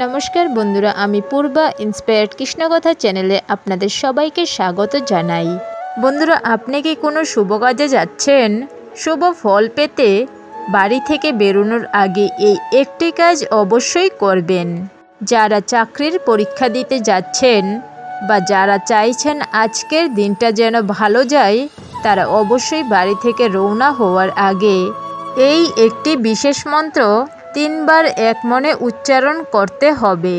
নমস্কার বন্ধুরা, আমি পূর্বা ইন্সপায়ার্ড কৃষ্ণকথা চ্যানেলে আপনাদের সবাইকে স্বাগত জানাই। বন্ধুরা, আপনি কি কোনো শুভ কাজে যাচ্ছেন? শুভ ফল পেতে বাড়ি থেকে বেরোনোর আগে এই একটি কাজ অবশ্যই করবেন। যারা চাকরির পরীক্ষা দিতে যাচ্ছেন বা যারা চাইছেন আজকের দিনটা যেন ভালো যায়, তারা অবশ্যই বাড়ি থেকে রওনা হওয়ার আগে এই একটি বিশেষ মন্ত্র তিনবার এক মনে উচ্চারণ করতে হবে।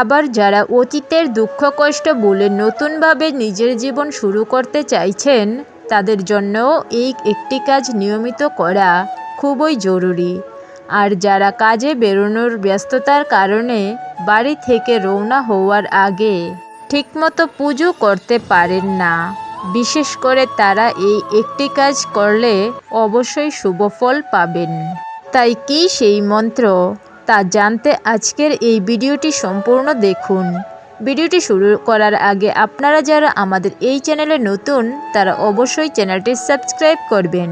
আবার যারা অতীতের দুঃখ কষ্ট বলে নতুনভাবে নিজের জীবন শুরু করতে চাইছেন, তাদের জন্যও এই একটি কাজ নিয়মিত করা খুবই জরুরি। আর যারা কাজে বেরোনোর ব্যস্ততার কারণে বাড়ি থেকে রওনা হওয়ার আগে ঠিকমতো পুজো করতে পারেন না, বিশেষ করে তারা এই একটি কাজ করলে অবশ্যই শুভ ফল পাবেন। তাই কি সেই মন্ত্র? তা জানতে আজকের এই ভিডিওটি সম্পূর্ণ দেখুন। ভিডিওটি শুরু করার আগে আপনারা যারা আমাদের এই চ্যানেলে নতুন, তারা অবশ্যই চ্যানেলটি সাবস্ক্রাইব করবেন।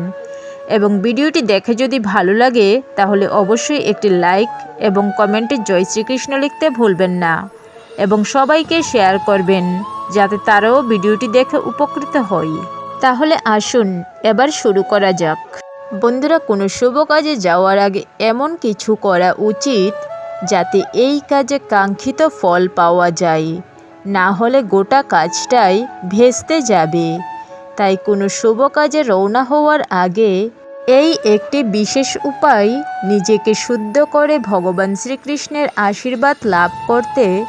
এবং ভিডিওটি দেখে যদি ভালো লাগে, তাহলে অবশ্যই একটি লাইক এবং কমেন্টে জয় শ্রীকৃষ্ণ লিখতে ভুলবেন না। এবং সবাইকে শেয়ার করবেন, যাতে তারাও ভিডিওটি দেখে উপকৃত হয়। তাহলে আসুন, এবার শুরু করা যাক। বন্ধুরা, কোনো শুভ কাজে যাওয়ার আগে এমন কিছু করা উচিত যাতে এই কাজে কাঙ্ক্ষিত ফল পাওয়া যায়। না হলে গোটা কাজটাই ভেস্তে যাবে। তাই কোনো শুভ কাজে রওনা হওয়ার আগে এই একটি বিশেষ উপায় নিজেকে শুদ্ধ করে ভগবান শ্রীকৃষ্ণের আশীর্বাদ লাভ করতে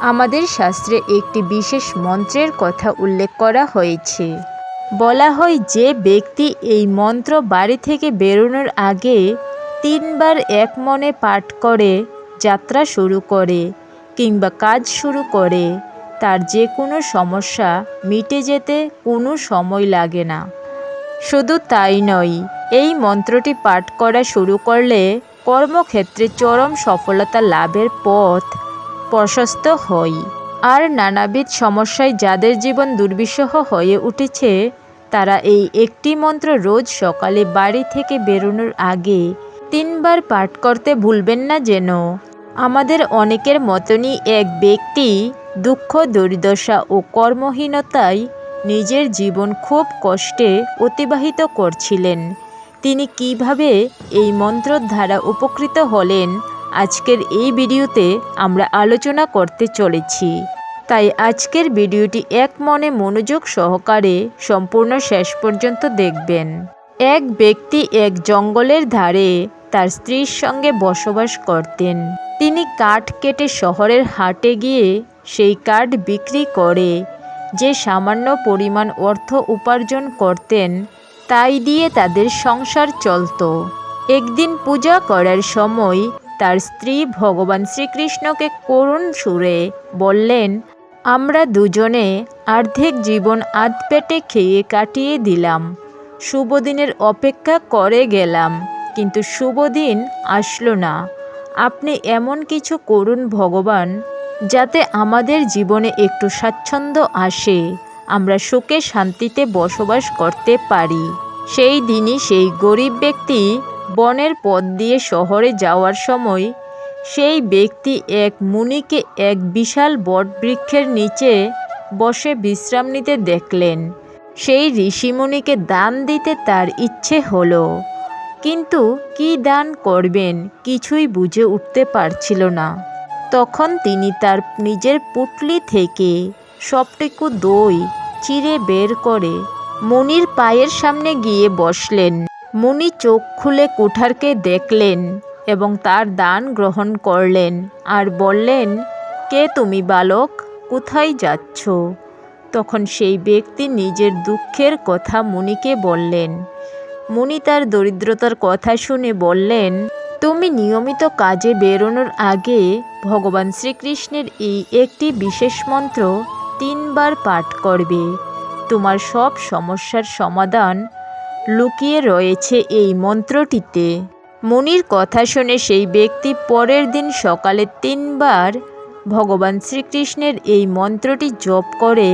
আমাদের শাস্ত্রে একটি বিশেষ মন্ত্রের কথা উল্লেখ করা হয়েছে। বলা হয় যে ব্যক্তি এই মন্ত্র বাড়ি থেকে বেরোনোর আগে তিনবার এক মনে পাঠ করে, যাত্রা শুরু করে কিংবা কাজ শুরু করে, তার যে কোনো সমস্যা মিটে যেতে কোনো সময় লাগে না। শুধু তাই নয়, এই মন্ত্রটি পাঠ করা শুরু করলে কর্মক্ষেত্রে চরম সফলতা লাভের পথ প্রশস্ত হয়। আর নানাবিধ সমস্যায় যাদের জীবন দুর্বিষহ হয়ে উঠেছে, তারা এই একটি মন্ত্র রোজ সকালে বাড়ি থেকে বেরোনোর আগে তিনবার পাঠ করতে ভুলবেন না যেন। আমাদের অনেকের মতনই এক ব্যক্তি দুঃখ, দুর্দশা ও কর্মহীনতায় নিজের জীবন খুব কষ্টে অতিবাহিত করছিলেন। তিনি কীভাবে এই মন্ত্রর দ্বারা উপকৃত হলেন আজকের এই ভিডিওতে আমরা আলোচনা করতে চলেছি। তাই আজকের ভিডিওটি এক মনে মনোযোগ সহকারে সম্পূর্ণ শেষ পর্যন্ত দেখবেন। এক ব্যক্তি এক জঙ্গলের ধারে তার স্ত্রীর সঙ্গে বসবাস করতেন। তিনি কাঠ কেটে শহরের হাটে গিয়ে সেই কাঠ বিক্রি করে যে সামান্য পরিমাণ অর্থ উপার্জন করতেন, তাই দিয়ে তাদের সংসার চলত। একদিন পূজা করার সময় তার স্ত্রী ভগবান শ্রীকৃষ্ণকে করুণ সুরে বললেন, আমরা দুজনে আর্ধেক জীবন আধ পেটে খেয়ে কাটিয়ে দিলাম। শুভদিনের অপেক্ষা করে গেলাম, কিন্তু শুভদিন আসলো না। আপনি এমন কিছু করুন ভগবান, যাতে আমাদের জীবনে একটু স্বাচ্ছন্দ্য আসে। আমরা সুখে শান্তিতে বসবাস করতে পারি। সেই দিনই সেই গরিব ব্যক্তি বনের পথ দিয়ে শহরে যাওয়ার সময় সেই ব্যক্তি এক মুনিকে এক বিশাল বটবৃক্ষের নিচে বসে বিশ্রাম নিতে দেখলেন। সেই ঋষিমুনিকে দান দিতে তার ইচ্ছে হলো। কিন্তু কি দান করবেন কিছুই বুঝে উঠতে পারছিল না। তখন তিনি তার নিজের পুটলি থেকে সবটুকু দই চিরে বের করে মুনির পায়ের সামনে গিয়ে বসলেন। মুনি চোখ খুলে কুঠারকে দেখলেন এবং তার দান গ্রহণ করলেন আর বললেন, কে তুমি বালক? কোথায় যাচ্ছ? তখন সেই ব্যক্তি নিজের দুঃখের কথা মুনিকে বললেন। মুনি তার দরিদ্রতার কথা শুনে বললেন, তুমি নিয়মিত কাজে বেরোনোর আগে ভগবান শ্রীকৃষ্ণের এই একটি বিশেষ মন্ত্র তিনবার পাঠ করবে। তোমার সব সমস্যার সমাধান লুকিয়ে রয়েছে এই মন্ত্রটিতে। মুনির কথা শুনে সেই ব্যক্তি পরের দিন সকালে তিনবার ভগবান শ্রীকৃষ্ণের এই মন্ত্রটি জপ করে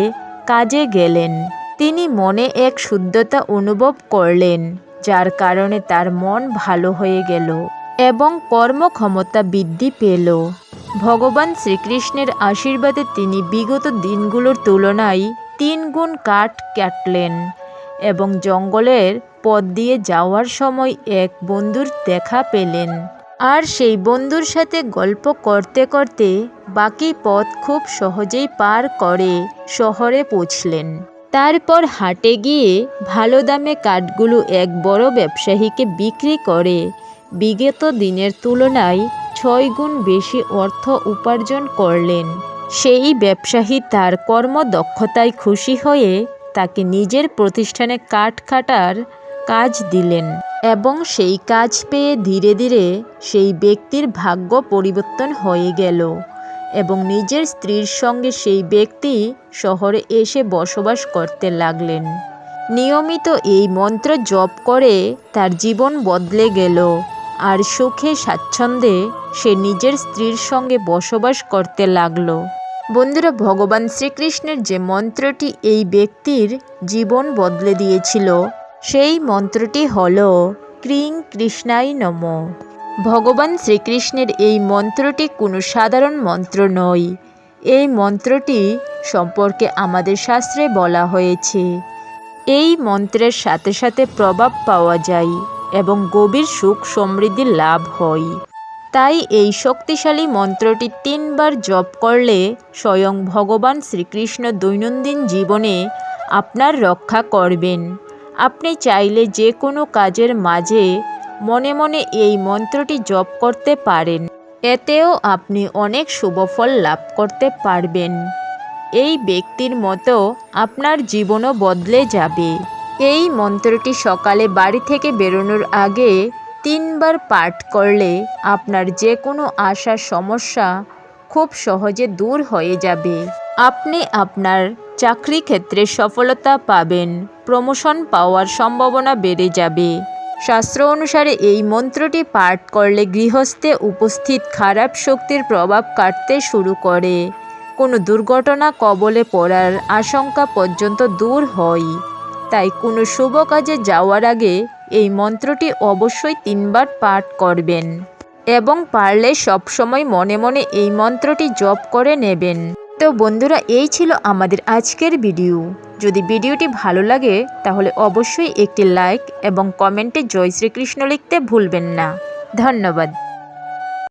কাজে গেলেন। তিনি মনে এক শুদ্ধতা অনুভব করলেন, যার কারণে তার মন ভালো হয়ে গেল এবং কর্মক্ষমতা বৃদ্ধি পেল। ভগবান শ্রীকৃষ্ণের আশীর্বাদে তিনি বিগত দিনগুলোর তুলনায় তিন গুণ কাঠ কাটলেন। এবং জঙ্গলের পথ দিয়ে যাওয়ার সময় এক বন্ধুর দেখা পেলেন। আর সেই বন্ধুর সাথে গল্প করতে করতে বাকি পথ খুব সহজেই পার করে শহরে পৌঁছলেন। তারপর হাটে গিয়ে ভালো দামে কাঠগুলো এক বড় ব্যবসায়ীকে বিক্রি করে। বিগত দিনের তুলনায় ছয় গুণ বেশি অর্থ উপার্জন করলেন। সেই ব্যবসায়ী তার কর্মদক্ষতায় খুশি হয়ে তাকে নিজের প্রতিষ্ঠানে কাঠ কাটার কাজ দিলেন এবং সেই কাজ পেয়ে ধীরে ধীরে সেই ব্যক্তির ভাগ্য পরিবর্তন হয়ে গেল এবং নিজের স্ত্রীর সঙ্গে সেই ব্যক্তি শহরে এসে বসবাস করতে লাগলেন। নিয়মিত এই মন্ত্র জপ করে তার জীবন বদলে গেল আর সুখে স্বাচ্ছন্দ্যে সে নিজের স্ত্রীর সঙ্গে বসবাস করতে লাগল। বন্ধুরা, ভগবান শ্রীকৃষ্ণের যে মন্ত্রটি এই ব্যক্তির জীবন বদলে দিয়েছিল, সেই মন্ত্রটি হল ক্রিং কৃষ্ণাই নম। ভগবান শ্রীকৃষ্ণের এই মন্ত্রটি কোনো সাধারণ মন্ত্র নয়। এই মন্ত্রটি সম্পর্কে আমাদের শাস্ত্রে বলা হয়েছে। এই মন্ত্রের সাথে সাথে প্রভাব পাওয়া যায় এবং গভীর সুখ সমৃদ্ধি লাভ হয়। তাই এই শক্তিশালী মন্ত্রটি তিনবার জপ করলে স্বয়ং ভগবান শ্রীকৃষ্ণ দৈনন্দিন জীবনে আপনার রক্ষা করবেন। আপনি চাইলে যে কোনো কাজের মাঝে মনে মনে এই মন্ত্রটি জপ করতে পারেন। এতেও আপনি অনেক শুভফল লাভ করতে পারবেন। এই ব্যক্তির মতো আপনার জীবনও বদলে যাবে। এই মন্ত্রটি সকালে বাড়ি থেকে বেরোনোর আগে তিনবার পাঠ করলে আপনার যে কোনো আশা সমস্যা খুব সহজে দূর হয়ে যাবে। আপনি আপনার চাকরি ক্ষেত্রে সফলতা পাবেন, প্রমোশন পাওয়ার সম্ভাবনা বেড়ে যাবে। শাস্ত্র অনুসারে এই মন্ত্রটি পাঠ করলে গৃহস্থে উপস্থিত খারাপ শক্তির প্রভাব কাটতে শুরু করে। কোনো দুর্ঘটনা কবলে পড়ার আশঙ্কা পর্যন্ত দূর হয়। তাই কোনো শুভ কাজে যাওয়ার আগে এই মন্ত্রটি অবশ্যই তিনবার পাঠ করবেন এবং পারলে সবসময় মনে মনে এই মন্ত্রটি জপ করে নেবেন। তো বন্ধুরা, এই ছিল আমাদের আজকের ভিডিও। যদি ভিডিওটি ভালো লাগে, তাহলে অবশ্যই একটি লাইক এবং কমেন্টে জয় শ্রীকৃষ্ণ লিখতে ভুলবেন না। ধন্যবাদ।